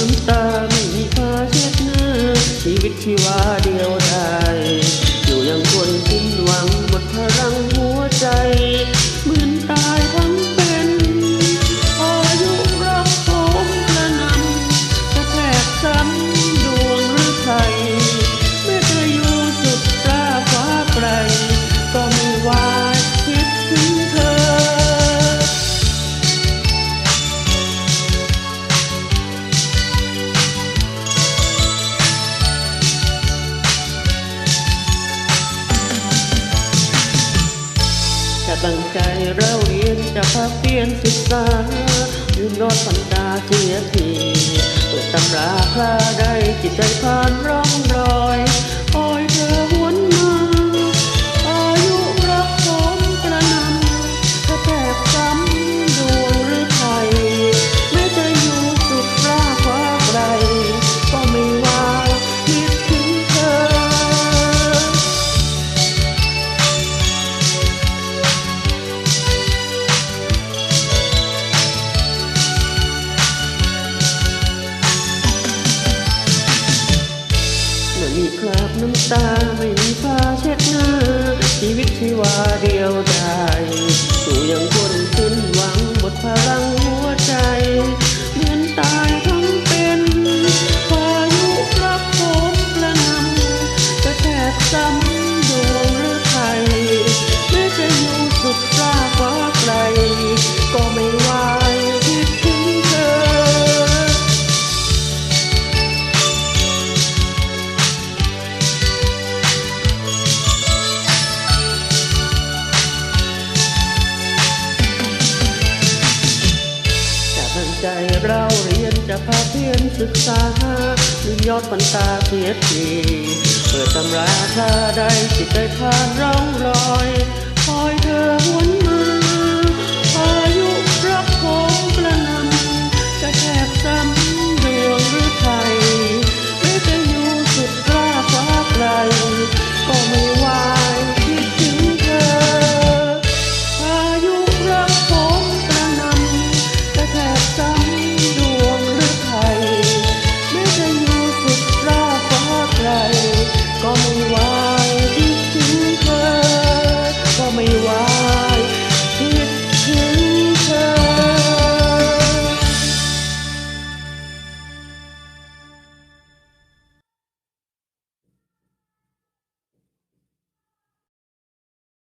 น้ำตาไม่มีผ้าเช็ดหน้าชีวิตชีวาเดียวดาย จะตั้งใจเราเรียนจะพักเปลี่ยนศึกษาลืมนอนฝันตาเสียทีเปิดตำราคลาได้จิตใจผ่านร้อง ตาไม่มีผ้าเช็ดหน้าชีวิตที่ว่าเดียวดายสู่ยัง เราเรียนจะพาเพียนศึกษาลืมยอดปันตาเสียทีเปิดตำราคาได้จิตใจผ่านร้อง